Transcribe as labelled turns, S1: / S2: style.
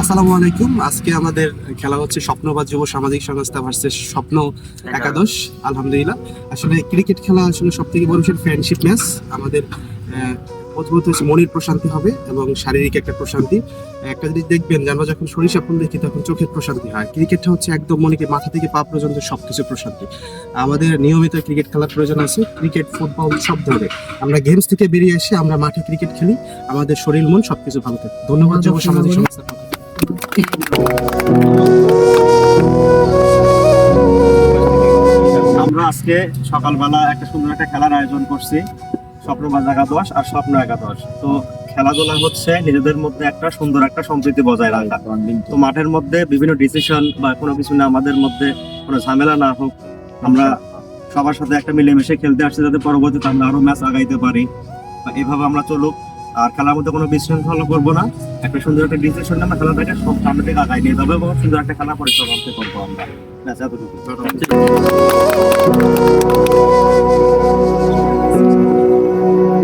S1: আসসালামু আলাইকুম। আজকে আমাদের খেলা হচ্ছে স্বপ্নবাদ যুব সামাজিক সংস্থা ভার্সেস স্বপ্ন একাদশ। আলহামদুলিল্লাহ। আসলে ক্রিকেট খেলা আসলে সব থেকে বড় ফ্রেন্ডশিপ ম্যাচ আমাদের প্রথমত হচ্ছে মনের প্রশান্তি হবে এবং শারীরিক একটা প্রশান্তি। একটা জিনিস দেখবেন যে আমরা যখন সরিষা ফুল দেখি তখন চোখের প্রশান্তি হয়। ক্রিকেটটা হচ্ছে একদম মনেকে মাথা থেকে পা পর্যন্ত সবকিছু প্রশান্তি। আমাদের নিয়মিত ক্রিকেট খেলার প্রয়োজন আছে। ক্রিকেট ফুটবল সব ধরনের। আমরা গেমস থেকে বেরিয়ে এসে আমরা মাঠে ক্রিকেট খেলি। আমাদের শরীর মন সবকিছু ভালো থাকে। ধন্যবাদ যুব সামাজিক সংস্থা
S2: আমরা আজকে সকালবেলা একটা সুন্দর একটা খেলার আয়োজন করছি। স্বপ্নবাজ একাদশ আর স্বপ্ন একাদশ। তো খেলাধুলা হচ্ছে নিজেদের মধ্যে একটা সুন্দর একটা সম্প্রীতি বজায় রাখা। তো মাঠের মধ্যে বিভিন্ন ডিসিশন বা কোনো কিছু না, আমাদের মধ্যে কোনো ঝামেলা না হোক, আমরা সবার সাথে একটা মিলেমিশে খেলতে আসছি যাতে পরবর্তীতে আমরা আরও ম্যাচ আগাইতে পারি। বা এভাবে আমরা চলুক, আর খেলার মধ্যে কোনো বিশৃঙ্খলা করব না। একটা সুন্দর একটা ডিসিশন আমরা খেলাটাকে সব সামনে থেকে আগাই নিয়ে যাব এবং সুন্দর একটা খেলা পরিচালনা করব আমরা। ব্যাস এতটুকু